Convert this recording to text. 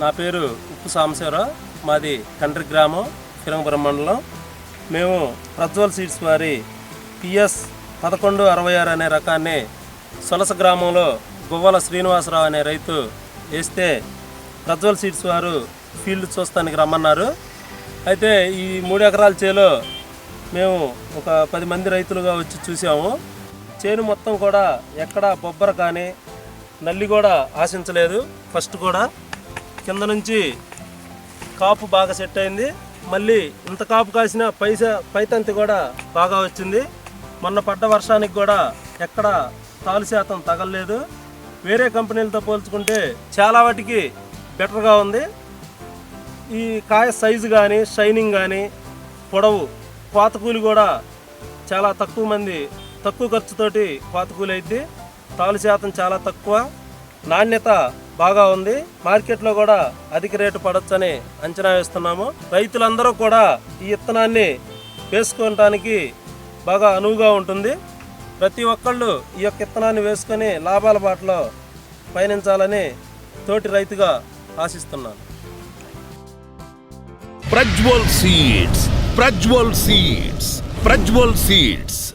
నా పేరు ఉప్పు సాంబశివరావు. మాది కండ్రి గ్రామం ఫిరంగపురం మండలం. మేము ప్రజ్వల్ సీడ్స్ వారి పిఎస్ పదకొండు అరవై ఆరు అనే రకాన్ని సొలస గ్రామంలో గువ్వల శ్రీనివాసరావు అనే రైతు వేస్తే ప్రజ్వల్ సీడ్స్ వారు ఫీల్డ్ చూస్తానికి రమ్మన్నారు. అయితే ఈ మూడు ఎకరాల చేలో మేము ఒక పది మంది రైతులుగా వచ్చి చూసాము. చేను మొత్తం కూడా ఎక్కడా బొబ్బర కానీ నల్లి కూడా ఆశించలేదు ఫస్ట్ కూడా. కింద నుంచి కాపు బాగా సెట్ అయింది. మళ్ళీ ఇంత కాపు కాసిన పైస పైతంతి కూడా బాగా వచ్చింది. మొన్న పడ్డ వర్షానికి కూడా ఎక్కడ తాలు శాతం తగలలేదు. వేరే కంపెనీలతో పోల్చుకుంటే చాలా వాటికి బెటర్గా ఉంది. ఈ కాయ సైజు కానీ షైనింగ్ కానీ పొడవు కోతకూలి కూడా చాలా తక్కువ మంది తక్కువ ఖర్చుతోటి కోతకూలి అయితే తాలు శాతం చాలా తక్కువ. నాణ్యత బాగా ఉంది. మార్కెట్లో కూడా అధిక రేటు పడొచ్చని అంచనా వేస్తున్నాము. రైతులందరూ కూడా ఈ విత్తనాన్ని వేసుకోవటానికి బాగా అనువుగా ఉంటుంది. ప్రతి ఒక్కళ్ళు ఈ యొక్క విత్తనాన్ని వేసుకొని లాభాల బాటలో పయనించాలని తోటి రైతుగా ఆశిస్తున్నాను. Prajwal seeds Prajwal seeds Prajwal seeds.